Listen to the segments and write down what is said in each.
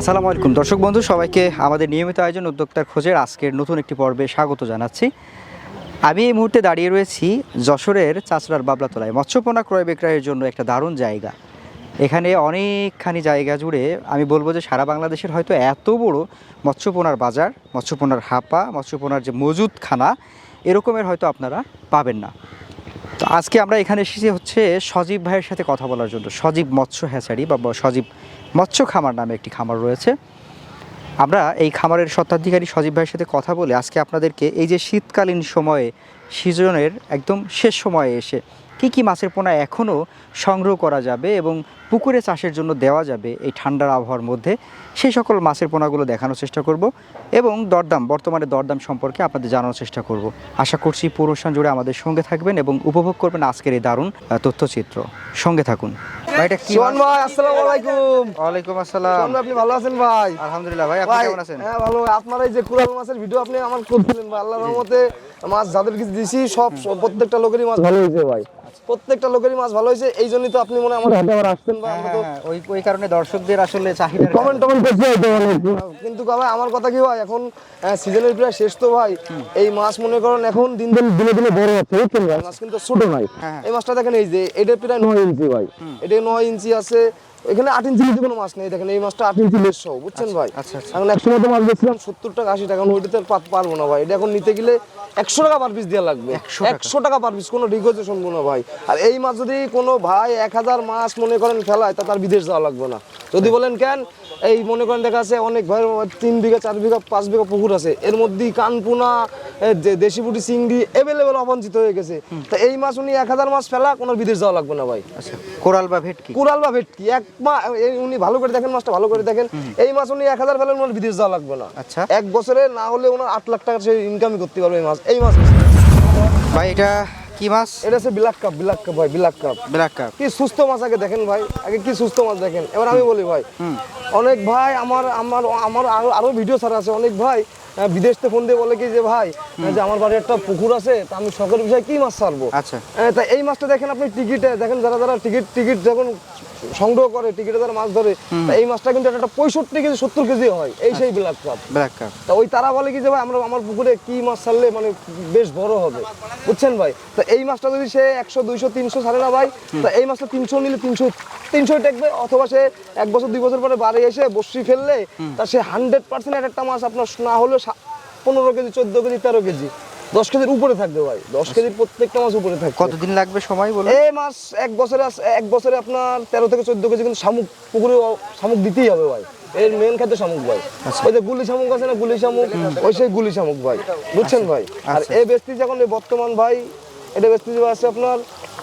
আসসালামু আলাইকুম। দর্শক বন্ধু, সবাইকে আমাদের নিয়মিত আয়োজন উদ্যোক্তার খোঁজের আজকের নতুন একটি পর্বে স্বাগত জানাচ্ছি। আমি এই মুহূর্তে দাঁড়িয়ে রয়েছি যশোরের চাচড়ার বাবলাতলায়। মৎস্যপোনা ক্রয় বিক্রয়ের জন্য একটা দারুণ জায়গা। এখানে অনেকখানি জায়গা জুড়ে আমি বলব যে সারা বাংলাদেশের হয়তো এত বড় মৎস্যপোনার বাজার মৎস্যপোনার হাপা মৎস্যপোনার যে মজুদখানা এরকমের হয়তো আপনারা পাবেন না। তো আজকে আমরা এখানে এসেছি হচ্ছে সজীব ভাইয়ের সাথে কথা বলার জন্য। সজীব মৎস্য হ্যাচারি বা সজীব মৎস্য খামার নামে একটি খামার রয়েছে। আমরা এই খামারের স্বত্বাধিকারী সজীব ভাইয়ের সাথে কথা বলে আজকে আপনাদেরকে এই যে শীতকালীন সময়ে, সিজনের একদম শেষ সময়ে এসে কি কি মাছের পোনা এখনও সংগ্রহ করা যাবে এবং পুকুরে চাষের জন্য দেওয়া যাবে এই ঠান্ডার আবহাওয়ার মধ্যে? সেই সকল মাছের পোনাগুলো দেখানোর চেষ্টা করব এবং দরদাম বর্তমানে দরদাম সম্পর্কে আপনাদের জানানোর চেষ্টা করব। আশা করছি পুরো জুড়ে আমাদের সঙ্গে থাকবেন এবং উপভোগ করবেন আজকের এই দারুণ তথ্যচিত্র। সঙ্গে থাকুন। ভাই এটা কি ভাই আসসালামু আলাইকুম। ওয়ালাইকুম আসসালাম। আপনি ভালো আছেন ভাই? আলহামদুলিল্লাহ ভাই আপনি কেমন আছেন? হ্যাঁ ভালো। আপনার এই যে কুরাল মাছের ভিডিও আপনি আমার করছিলেন ভাই আল্লাহর রহমতে মাছ যাদের কিছু দিছি সব সব প্রত্যেকটা লোকেরই মাছ ভালো হয়েছে ভাই। প্রত্যেকটা লোকেরই মাছ ভালো হয়েছে এই জন্যই তো আপনি মনে আমার হাতে আবার হ্যাঁ, আমরা হ্যাঁ, তো হ্যাঁ, ওই ওই কারণে দর্শকদের আসলে চাহিদা কমেন্ট টমেন্ট করছি হয়তো কিন্তু ভাই আমার কথা কি ভাই এখন সিজনের প্রায় শেষ তো ভাই। এই মাছ মনে করেন এখন দিন দিন দিনে দিনে বড় হচ্ছে বুঝছেন ভাই? মাছ কিন্তু ছোট নাই। এই মাছটা দেখেন এই যে এটা প্রায় নয় ইঞ্চি ভাই। এটা নয় ইঞ্চি আছে। এখানে আট ইঞ্চি নিচে কোনো মাছ নেই দেখেন এই মাছটা আট ইঞ্চি লেস সহ বুঝছেন ভাই? আচ্ছা, আচ্ছা। এখন একশো মতো মাছ বেচছিলাম সত্তর টাকা আশি টাকা ওইটাতে পারব না ভাই। এটা এখন নিতে গেলে একশো টাকা পার পিস দেওয়া লাগবে। 100 একশো টাকা পার পিস কোনো শুনব না ভাই। আর এই মাছ যদি কোনো ভাই এক হাজার মাছ মনে করেন ফেলায় তা তার বিদেশ যাওয়া লাগবে না। যদি বলেন কেন? এই মনে করেন দেখা আছে অনেক ভাই তিন বিঘা চার বিঘা পাঁচ বিঘা পুকুর আছে। এর মধ্যে কানপুনা দেশি পুটি চিংড়ি এভেলেবেল অবাঞ্ছিত হয়ে গেছে। তা এই মাছ উনি এক হাজার মাছ ফেলা কোনো বিদেশ যাওয়া লাগবে না ভাই। আচ্ছা কোরাল বা ভেটকি? কুরাল বা ভেটকি। এক মা এই উনি ভালো করে দেখেন মাছটা ভালো করে দেখেন। এই মাছ উনি এক হাজার ফেলেন ওনার বিদেশ যাওয়া লাগবে না। আচ্ছা। এক বছরে না হলে ওনার আট লাখ টাকা সে ইনকামই করতে পারবে এই মাছ এই মাছ ভাই এটা কি মাছ? এটা হচ্ছে বিলাক কাপ বিলাক কাপ ভাই বিলাক কাপ। Black cup. কি সুস্থ মাছ আগে দেখেন ভাই আগে কি সুস্থ মাছ দেখেন? এবার আমি বলি ভাই অনেক ভাই আমার আমার আমার আরও আরও ভিডিও ছাড়া আছে। অনেক ভাই বিদেশ থেকে ফোন দিয়ে বলে কি যে ভাই যে আমার বাড়ি একটা পুকুর আছে তা আমি শখের বিষয়ে কি মাছ ছাড়বো? আচ্ছা। তা এই মাছটা দেখেন আপনি টিকিটে দেখেন যারা যারা টিকিট টিকিট যখন সংগ্রহ করে টিকিটে যারা মাছ ধরে এই মাছটা কিন্তু একটা পঁয়ষট্টি কেজি সত্তর কেজি হয় এই সেই বিলাক কাপ ব্ল্যাক কাপ তা ওই তারা বলে কি যে ভাই আমরা আমার পুকুরে কি মাছ ছাড়লে মানে বেশ বড় হবে? বুঝছেন ভাই? তা এই মাছটা যদি সে একশো দুইশো তিনশো ছাড়ে না ভাই তা এই মাছটা তিনশো নিলে তিনশো তিনশোই টেকবে অথবা সে এক বছর দুই বছর পরে বাড়ি এসে বসি ফেললে তা সে হান্ড্রেড পার্সেন্ট একটা মাছ আপনার না হলে পনেরো কেজি চোদ্দ কেজি তেরো কেজি। দশ কেজির উপরে থাকবে ভাই। দশ কেজির প্রত্যেকটা মাছ উপরে থাকবে। কতদিন লাগবে সময় বলে এই মাছ এক বছরে এক বছরে আপনার তেরো থেকে চোদ্দ কেজি কিন্তু শামুক পুকুরে শামুক দিতেই হবে ভাই। এর মেন খাদ্য শামুক ভাই। ওই যে গুলি শামুক আছে না গুলি শামুক? ওই সেই গুলি শামুক ভাই। বুঝছেন ভাই? আর এই বেস্তি যখন বর্তমান ভাই এটা বেস্তি আছে আপনার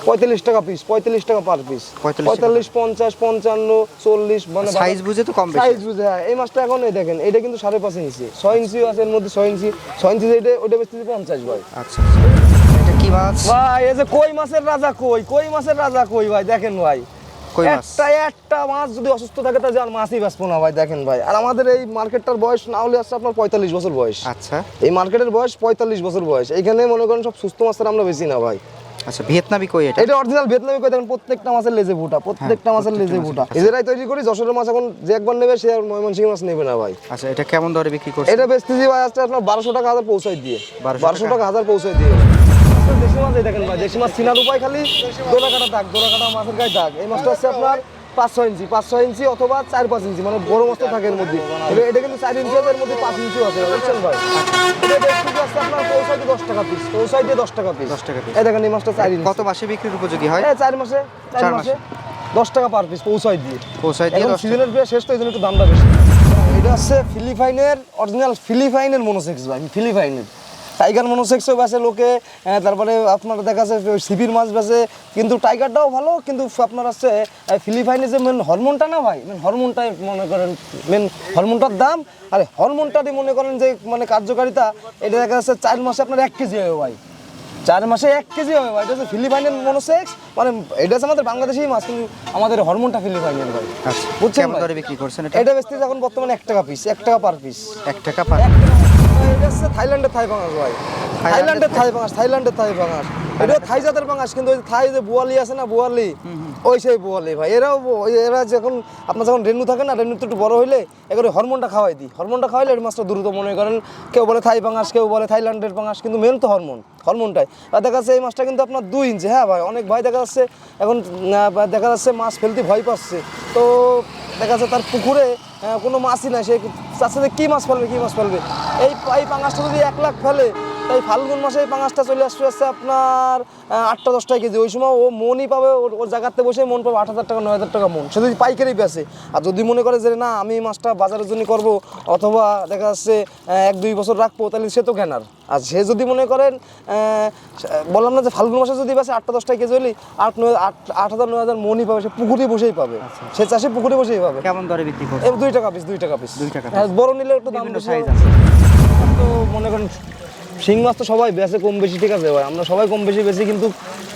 পঁয়তাল্লিশ টাকা পিস পঁয়তাল্লিশ টাকা পার পিস পঁয়তাল্লিশ পঞ্চাশ পঞ্চান্ন চল্লিশ মানে সাইজ বুঝে তো কম বেশি। সাইজ বুঝে হ্যাঁ এই মাছটা এখন এই দেখেন এটা কিন্তু সাড়ে পাঁচ ইঞ্চি। ছয় ইঞ্চি আছে এর মধ্যে ছয় ইঞ্চি। ছয় ইঞ্চি যেটা ওটা বেস্তি পঞ্চাশ ভাই। আচ্ছা আচ্ছা। এটা কি মাছ? ভাই এই যে কই মাছের রাজা কই? কই মাছের রাজা কই ভাই? দেখেন ভাই। একটা একটা মাছ যদি অসুস্থ থাকে তাহলে আর মাছই বাঁচবো না ভাই দেখেন ভাই। আর আমাদের এই মার্কেটটার বয়স না হলে আসছে আপনার পঁয়তাল্লিশ বছর বয়স। আচ্ছা। এই মার্কেটের বয়স পঁয়তাল্লিশ বছর বয়স। এইখানে মনে করেন সব সুস্থ মাছের আমরা বেশি না ভাই। আচ্ছা ভিয়েতনামি কই এটা? এটা অরিজিনাল ভিয়েতনামি কই? দেখেন প্রত্যেকটা মাছের লেজে ফুটা প্রত্যেকটা মাছের লেজে ফুটা এদেরাই তৈরি করি যশোরের মাছ এখন যে একবার নেবে সে আর ময়মনসিংহ মাছ নেবে না ভাই। আচ্ছা এটা কেমন দরে বিক্রি করছে এটা বেচতেছি ভাই আজকে আপনার বারোশো টাকা হাজার পৌঁছাই দিয়ে। 1200 বারোশো টাকা? হাজার পৌঁছাই দিয়ে। দেশি মাছ দেখেন ভাই দেশি মাছ চিনার উপায় খালি দোলা কাটা দাগ দোলা কাটা মাছের গায়ে দাগ। এই মাছটা হচ্ছে আপনার পাঁচ ছয় ইঞ্চি পাঁচ ছয় ইঞ্চি অথবা চার পাঁচ ইঞ্চি মানে বড় মাছটা থাকে এর মধ্যে। এটা- এটা কিন্তু চার ইঞ্চি এর মধ্যে পাঁচ ইঞ্চি আছে বুঝছেন ভাই? আপনার পৌঁছাই দিয়ে দশ টাকা পিস পৌঁছাই দিয়ে দশ টাকা পিস 10 টাকা piece। এই দেখেন এই মাছটা চার ইঞ্চি। কত মাসে বিক্রির উপযোগী হয়? চার মাসে চার মাসে। দশ টাকা পার পিস পৌঁছাই দিয়ে? পৌঁছায় দিয়ে দশ। সিজনের প্রায় শেষ তো এই জন্য একটু দামটা বেশি। এটা হচ্ছে ফিলিপাইনের অরিজিনাল ফিলিপাইনের মনোসেক্স ভাই ফিলিপাইনের। টাইগার মনোসেক্সও বেছে লোকে তারপরে আপনার দেখা যাচ্ছে সিপির মাছ বেছে কিন্তু টাইগারটাও ভালো, কিন্তু আপনার আছে ফিলিপাইনে যে মেন হরমোনটা না ভাই মেন হরমোনটাই মনে করেন মেন হরমোনটার দাম, আর হরমোনটারই মনে করেন যে মানে কার্যকারিতা, এটা দেখা যাচ্ছে চার মাসে আপনার এক কেজি হবে ভাই। চার মাসে এক কেজি হবে ভাই। এটা হচ্ছে ফিলিপাইনের মনোসেক্স মানে এটা হচ্ছে আমাদের বাংলাদেশেই মাছ কিন্তু আমাদের হরমোনটা ফিলিপাইনের ভাই। আচ্ছা বুঝছেন কেমন? দরে বিক্রি করছেন এটা? এটা বেচতে এখন বর্তমানে এক টাকা পিস এক টাকা পার পিস এক টাকা পার এটা হচ্ছে থাইল্যান্ডের থাই ভাই। থাইল্যান্ডের থাই পাঙাশ থাইল্যান্ডের থাই পাঙাশ এটা থাই জাতের পাঙাশ কিন্তু ওই থাই যে বোয়ালি আছে না বোয়ালি ওই সেই বোয়ালি ভাই। এরাও এরা যখন আপনার যখন রেনু থাকে না রেনু তো একটু বড় হইলে এগুলো হরমোনটা খাওয়াই দিই। হরমোনটা খাওয়াইলে এই মাছটা দ্রুত মনে করেন কেউ বলে থাই পাঙাশ কেউ বলে থাইল্যান্ডের পাঙাশ কিন্তু মেন তো হরমোন হরমোনটাই। আর দেখা যাচ্ছে এই মাছটা কিন্তু আপনার দুই ইঞ্চি হ্যাঁ ভাই অনেক ভাই দেখা যাচ্ছে এখন দেখা যাচ্ছে মাছ ফেলতে ভয় পাচ্ছে। তো দেখা যাচ্ছে তার পুকুরে কোনো মাছই নাই সে চাচ্ছে যে কী মাছ ফেলবে কী মাছ ফেলবে? এই এই পাঙাশটা যদি এক লাখ ফেলে তাই ফাল্গুন মাসে এই পাঙাশটা চলে আসছে আসছে আপনার আটটা দশটা কেজি। ওই সময় ও মনই পাবে ওর জায়গাতে বসে মন পাবে আট হাজার টাকা নয় হাজার টাকা মন। সে যদি পাইকারি বেছে আর যদি মনে করে যে না আমি এই মাছটা বাজারের জন্য করব অথবা দেখা যাচ্ছে এক দুই বছর রাখব তাহলে সে তো কেনার। আর সে যদি মনে করেন বললাম না যে ফাল্গুন মাসে যদি বেছে আটটা দশটা কেজি হলে আট নয় আট আট হাজার নয় হাজার মনই পাবে সে পুকুরে বসেই পাবে। সে চাষে পুকুরে বসেই পাবে। কেমন দরে বিক্রি এই দুই টাকা পিস দুই টাকা পিস। দুই টাকা বড় নিলে একটু দাম বেশি। তো মনে করেন শিং মাছ তো সবাই বেচে কম বেশি, ঠিক আছে? ভাই আমরা সবাই কম বেশি বেশি কিন্তু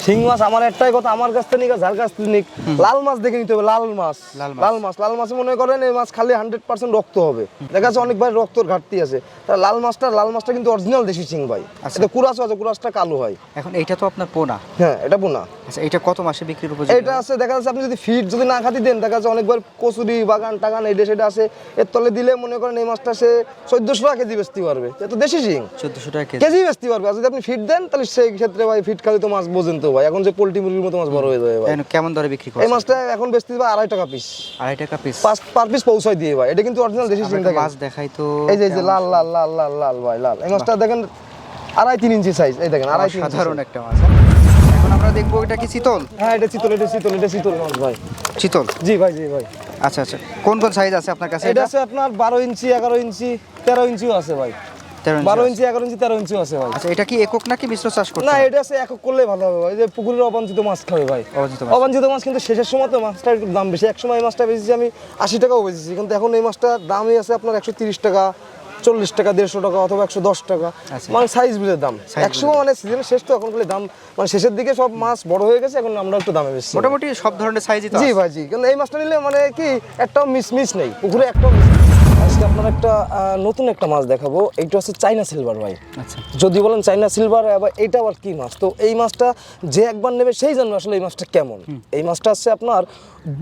শিং মাছ আমার একটাই কথা আমার কাছ থেকে যার কাছ থেকে লাল মাছ দেখে নিতে হবে লাল মাছ। লাল মাছ। লাল মাছ মনে করেন এই মাছ খালি হান্ড্রেড পার্সেন্ট রক্ত হবে। দেখা যাচ্ছে অনেক ভাই রক্তর ঘাটতি আছে। তা লাল মাছটা লাল মাছটা কিন্তু অরিজিনাল দেশি শিং ভাই। আচ্ছা। এটা কুরাশও আছে কুরাশটা কালো হয়। এখন এইটা তো আপনার পোনা। হ্যাঁ এটা বোনা আচ্ছা এটা কত মাসে বিক্রির উপযোগী? এটা আছে দেখা যাচ্ছে আপনি যদি ফিট যদি না খাতি দেন দেখা যাচ্ছে অনেকবার কচুরি বাগান টাগান এটা সেটা আছে। এর তলে দিলে মনে করেন এই মাছটা সে চোদ্দশো টাকা কেজি বেচতে পারবে। এটা তো দেশি শিং। চোদ্দশো টাকা কেজি। কেজি বেচতে পারবে। আর যদি আপনি ফিট দেন তাহলে সেই ক্ষেত্রে ভাই ফিট খালি তো মাছ বোঝেন তো। ভাই এখন যে পোল্ট্রি মুরগির মতো মাছ বড় হয়ে যাবে ভাই। কেমন দরে বিক্রি এই মাছটা এখন বেচতে পারে আড়াই টাকা পিস আড়াই টাকা পিস পাঁচ পার পিস পৌঁছায় দিয়ে ভাই। এটা কিন্তু অরিজিনাল দেশি থাকে মাছ দেখাই তো এই যে লাল লাল লাল লাল লাল ভাই লাল। এই মাছটা দেখেন আড়াই তিন ইঞ্চি সাইজ এই দেখেন আড়াই সাধারণ একটা মাছ হ্যাঁ? এখন আমরা দেখব এটা কি চিতল হ্যাঁ এটা চিতল এটা চিতল এটা চিতল মাছ ভাই। চিতল জি ভাই জি ভাই। আচ্ছা আচ্ছা। কোন কোন সাইজ আছে আপনার কাছে এটা আছে আপনার বারো ইঞ্চি এগারো ইঞ্চি তেরো ইঞ্চিও আছে ভাই। বারো। ইঞ্চি এগারো ইঞ্চি তেরো ইঞ্চিও আছে ভাই। আচ্ছা এটা কি একক নাকি মিশ্র চাষ করতে না এটা আছে একক করলে ভালো হবে। ভাই যে পুকুরের অবাঞ্ছিত মাছ খাবে ভাই। অবাঞ্ছিত মাছ। কিন্তু শেষের সময় তো মাছটার দাম বেশি। এক সময় এই মাছটা আমি আশি টাকাও কিন্তু এখন এই মাছটার দামই আছে আপনার একশো তিরিশ টাকা চল্লিশ টাকা দেড়শো টাকা অথবা একশো দশ টাকা। আচ্ছা। মানে সাইজ বুঝে দাম। Size এক সময় মানে সিজনের শেষ তো এখন বলে দাম মানে শেষের দিকে সব মাছ বড় হয়ে গেছে এখন আমরা একটু দামে বেশি মোটামুটি সব ধরনের সাইজই তো জি ভাই জি। কিন্তু এই মাছটা নিলে মানে কি একটাও মিস মিস নেই। পুকুরে একটাও মিস আজকে আপনার একটা নতুন একটা মাছ দেখাবো। এইটা হচ্ছে চাইনা সিলভার ভাই। আচ্ছা। যদি বলেন চাইনা সিলভার আবার এটা আবার কি মাছ? তো এই মাছটা যে একবার নেবে সেই জানবে আসলে এই মাছটা কেমন। এই মাছটা হচ্ছে আপনার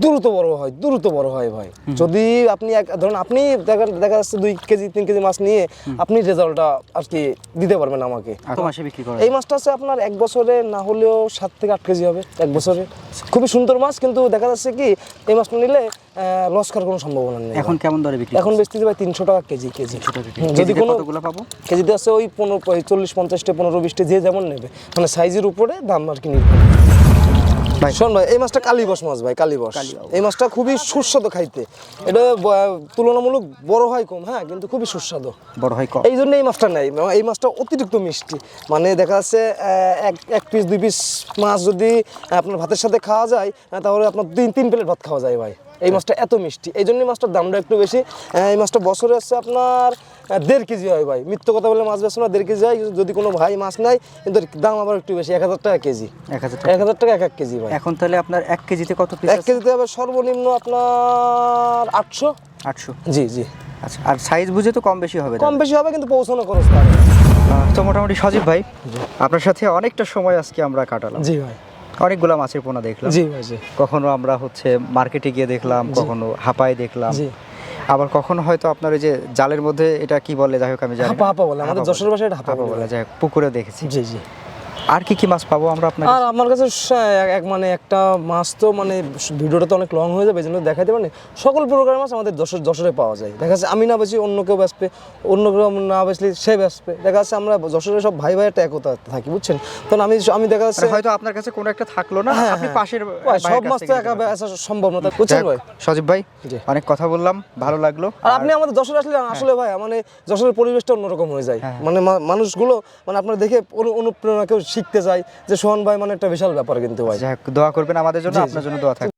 দ্রুত বড় হয় দ্রুত বড় হয় ভাই। যদি আপনি এক ধরুন আপনি দেখা দেখা যাচ্ছে দুই কেজি তিন কেজি মাছ নিয়ে আপনি রেজাল্টটা আর কি দিতে পারবেন আমাকে। কত মাসে বিক্রি করে এই মাছটা হচ্ছে আপনার এক বছরে না হলেও সাত থেকে আট কেজি হবে এক বছরে। খুবই সুন্দর মাছ কিন্তু দেখা যাচ্ছে কি এই মাছটা নিলে লস করার কোনো সম্ভাবনা নেই। এখন কেমন দরে বিক্রি এখন বেচতে ভাই তিনশো টাকা কেজি কেজি। যদি কোনো কতগুলো পাবো? কেজিতে আছে ওই পনেরো চল্লিশ পঞ্চাশটা পনেরো বিশটা যে যেমন নেবে। মানে সাইজের উপরে দাম আর কি নির্ভর ভাই। শোন ভাই এই মাছটা কালীবস মাছ ভাই কালীবস। এই মাছটা খুবই সুস্বাদু খাইতে। এটা তুলনামূলক বড় হয় কম হ্যাঁ কিন্তু খুবই সুস্বাদু। বড় হয় কম। এই জন্য এই মাছটা নেই। এই মাছটা অতিরিক্ত মিষ্টি। মানে দেখা যাচ্ছে এক এক পিস দুই পিস মাছ যদি আপনার ভাতের সাথে খাওয়া যায় তাহলে আপনার তিন তিন প্লেট ভাত খাওয়া যায় ভাই। এই মাছটা এত মিষ্টি। এই জন্য মাছটার দামটা একটু বেশি। এই মাছটা বছরে আসছে আপনার দেড় কেজি হয় ভাই। মিথ্য কথা বলে মাছ বেছে না দেড় কেজি হয়। যদি কোনো ভাই মাছ নেয় কিন্তু দাম আবার একটু বেশি এক হাজার টাকা কেজি। এক হাজার টাকা। এক হাজার টাকা এক এক কেজি ভাই। এখন তাহলে আপনার এক কেজিতে কত পিস এক কেজিতে হবে সর্বনিম্ন আপনার আটশো। আটশো। জি জি। আচ্ছা আর সাইজ বুঝে তো কম বেশি হবে কম বেশি হবে কিন্তু পৌঁছানো খরচ তো মোটামুটি সজীব ভাই আপনার সাথে অনেকটা সময় আজকে আমরা কাটালাম। জি ভাই। অনেকগুলা মাছের পোনা দেখলাম। জি জি। কখনো আমরা হচ্ছে মার্কেটে গিয়ে দেখলাম কখনো হাপায় দেখলাম। আবার কখনো হয়তো আপনার ওই যে জালের মধ্যে এটা কি বলে যাই হোক আমি জানি হাপা হাপা বলে আমাদের যশোর ভাষায় এটা হাপা হাপা বলে। বলে যাই হোক পুকুরে দেখেছি। জি জি। আর কি কি মাছ পাবো আমরা আপনার আর আমার কাছে এক- মানে একটা মাছ তো মানে ভিডিওটা তো অনেক লং হয়ে যাবে এই জন্য দেখাতে পারি সকল প্রকারের মাছ আমাদের যশোর যশোরে পাওয়া যায়। দেখা যাচ্ছে আমি না বেশি অন্য কেউ বেসবে অন্য কেউ না বেসলে সে বেসবে দেখা যাচ্ছে আমরা যশোরে সব ভাই ভাই একটা একতা থাকি বুঝছেন? তখন আমি আমি দেখা যাচ্ছে হয়তো আপনার কাছে কোনো একটা থাকল না হ্যাঁ, আপনি হ্যাঁ। পাশের ভাই, সব মাছ তো একা। বেচা সম্ভব না বুঝছেন ভাই সজীব ভাই অনেক কথা বললাম ভালো লাগল। আর আপনি আমাদের যশোরে আসলে আসলে ভাই মানে যশোরের পরিবেশটা অন্যরকম হয়ে যায়। হ্যাঁ। মানে মা- মানুষগুলো মানে আপনার দেখে অনু- অনুপ্রেরণা কেউ শিখতে চাই যে সোহান ভাই মানে একটা বিশাল ব্যাপার কিন্তু ভাই দোয়া করবেন আমাদের জন্য। আপনার জন্য দোয়া থাকবে